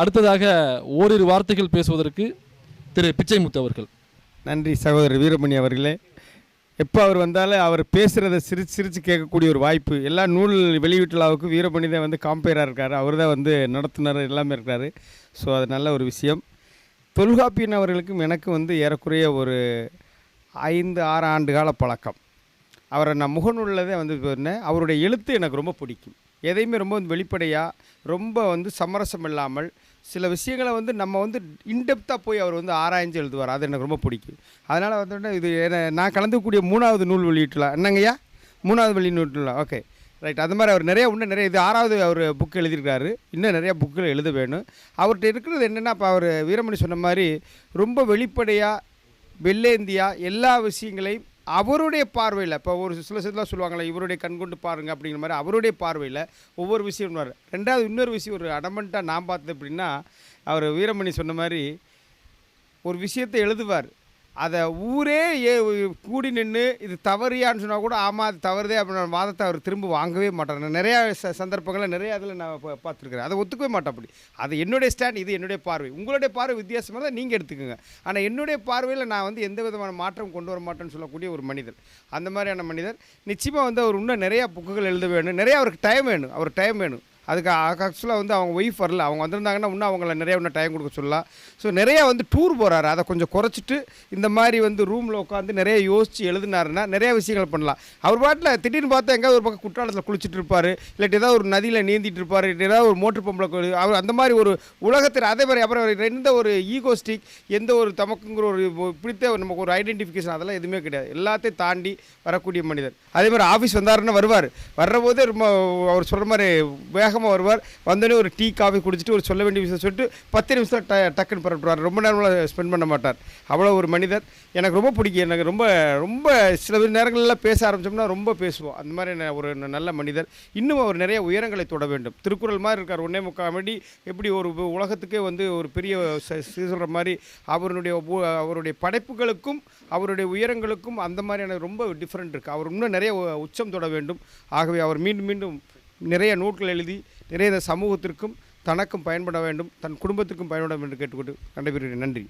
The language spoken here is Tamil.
அடுத்ததாக ஓரிரு வார்த்தைகள் பேசுவதற்கு திரு பிச்சைமுத்து அவர்கள். நன்றி சகோதரர் வீரமணி அவர்களே. எப்போ அவர் வந்தாலும் அவர் பேசுகிறத சிரிச்சு சிரித்து கேட்கக்கூடிய ஒரு வாய்ப்பு. எல்லா நூல் வெளியீட்டுலாவுக்கு வீரமணி தான் வந்து காம்பேராக இருக்கார். அவர் தான் வந்து நடத்துனர் எல்லாமே இருக்கார். ஸோ அது நல்ல ஒரு விஷயம். தொல்காப்பியன் அவர்களுக்கும் எனக்கும் வந்து ஏறக்குறைய ஒரு ஐந்து ஆறு ஆண்டு கால பழக்கம். அவரை நான் முகநூலில் தான் வந்து போயிருந்தேன் அவருடைய எழுத்து எனக்கு ரொம்ப பிடிக்கும். எதையுமே ரொம்ப வந்து வெளிப்படையாக ரொம்ப வந்து சமரசம் இல்லாமல் சில விஷயங்களை வந்து நம்ம வந்து இன்டெப்த்தாக போய் அவர் வந்து ஆராய்ஞ்சு எழுதுவார். அது எனக்கு ரொம்ப பிடிக்கும். அதனால் வந்துட்டு இது என்ன- நான் கலந்துக்கூடிய மூணாவது நூல் வெளியிட்டலாம். என்னங்கய்யா? மூணாவது வெளியிட்டுலாம் ஓகே ரைட் அது மாதிரி அவர் நிறைய இன்னும் நிறைய இது ஆறாவது அவர் புக் எழுதியிருக்காரு. இன்னும் நிறையா புக்கில் எழுத வேணும். அவர்கிட்ட இருக்கிறது என்னென்னா இப்போ அவர் வீரமணி சொன்ன மாதிரி ரொம்ப வெளிப்படையாக வெள்ளேந்தியா எல்லா விஷயங்களையும் அவருடைய பார்வையில் இப்போ ஒரு சில சிலலாம் சொல்லுவாங்களே இவருடைய கண் கொண்டு பாருங்கள் அப்படிங்கிற மாதிரி அவருடைய பார்வையில் ஒவ்வொரு விஷயம் வர ரெண்டாவது இன்னொரு விஷயம் ஒரு அடமெண்ட்டாக நான் பார்த்தது எப்படின்னா அவர் வீரமணி சொன்ன மாதிரி ஒரு விஷயத்தை எழுதுவார். அதை ஊரே ஏ கூடி நின்று இது தவறியான்னு சொன்னால் கூட ஆமாம் அது தவறுதே அப்படின்னு வாதத்தை அவர் திரும்ப வாங்கவே மாட்டார். நிறையா ச சந்தர்ப்பங்களில் நிறையா அதில் நான் பார்த்துருக்குறேன். அதை ஒத்துக்கவே மாட்டேன் அப்படி. அது என்னுடைய ஸ்டாண்ட் இது என்னுடைய பார்வை. உங்களுடைய பார்வை வித்தியாசமாக தான் நீங்கள் எடுத்துக்கோங்க. ஆனால் என்னுடைய பார்வையில் நான் வந்து எந்த விதமான மாற்றம் கொண்டு வர மாட்டேன்னு சொல்லக்கூடிய ஒரு மனிதர். அந்த மாதிரியான மனிதர். நிச்சயமாக வந்து அவர் இன்னும் நிறையா புக்குகள் எழுத வேணும். நிறையா அவருக்கு டைம் வேணும். அவர் டைம் வேணும். அதுக்கு ஆக்சுவலாக வந்து அவங்க ஒய்ஃப் வரல. அவங்க வந்திருந்தாங்கன்னா இன்னும் அவங்கள நிறைய இன்னும் டைம் கொடுக்க சொல்லலாம். ஸோ நிறையா வந்து டூர் போகிறாரு அதை கொஞ்சம் குறைச்சிட்டு இந்த மாதிரி வந்து ரூமில் உட்காந்து நிறைய யோசித்து எழுதினாருன்னா நிறைய விஷயங்கள் பண்ணலாம். அவர் பாட்டில் திடீர்னு பார்த்தா எங்கேயாவது ஒரு பக்கம் குற்றாலத்தில் குளிச்சுட்டு இருப்பார். இல்லாட்டி ஏதாவது ஒரு நதியில் நீந்திட்டு இருப்பார். ஏதாவது ஒரு மோட்டர் பம்பில் அவர் அந்த மாதிரி ஒரு உலகத்தில் அதே மாதிரி அப்புறம் எந்த ஒரு ஈகோஸ்டிக் எந்த ஒரு தமக்குங்கிற ஒரு பிடித்த ஒரு நமக்கு ஒரு ஐடென்டிஃபிகேஷன் அதெல்லாம் எதுவுமே கிடையாது. எல்லாத்தையும் தாண்டி வரக்கூடிய மனிதர். அதே மாதிரி ஆஃபீஸ் வந்தாருன்னா வருவார். வர்றபோதே ரொம்ப அவர் சொல்கிற மாதிரி வேக வேகமாக வருவார். வந்தோடனே ஒரு டீ காஃபி குடிச்சிட்டு ஒரு சொல்ல வேண்டிய விஷயம் சொல்லிட்டு பத்து நிமிஷம் ட டக்குன்னு பரப்பிடுவார் ரொம்ப நேரம்லாம் ஸ்பெண்ட் பண்ண மாட்டார். அவ்வளோ ஒரு மனிதர். எனக்கு ரொம்ப பிடிக்கும். எனக்கு ரொம்ப ரொம்ப சில நேரங்களில் பேச ஆரம்பித்தோம்னா ரொம்ப பேசுவோம். அந்த மாதிரி ஒரு நல்ல மனிதர். இன்னும் அவர் நிறைய உயரங்களை தொட வேண்டும். திருக்குறள் மாதிரி இருக்கார். ஒன்றே முக்கால் மணி எப்படி ஒரு உலகத்துக்கே வந்து ஒரு பெரிய சொல்கிற மாதிரி அவருடைய அவருடைய படைப்புகளுக்கும் அவருடைய உயரங்களுக்கும் அந்த மாதிரியான ரொம்ப டிஃப்ரெண்ட் இருக்குது அவர் இன்னும் நிறைய உச்சம் தொட வேண்டும். ஆகவே அவர் மீண்டும் மீண்டும் நிறைய நூல்கள் எழுதி நிறைய சமூகத்திற்கும் தனக்கும் பயன்பட வேண்டும் தன் குடும்பத்திற்கும் பயன்பட வேண்டும் என்று கேட்டுக்கொண்டு நடைபெறுகிறேன். நன்றி.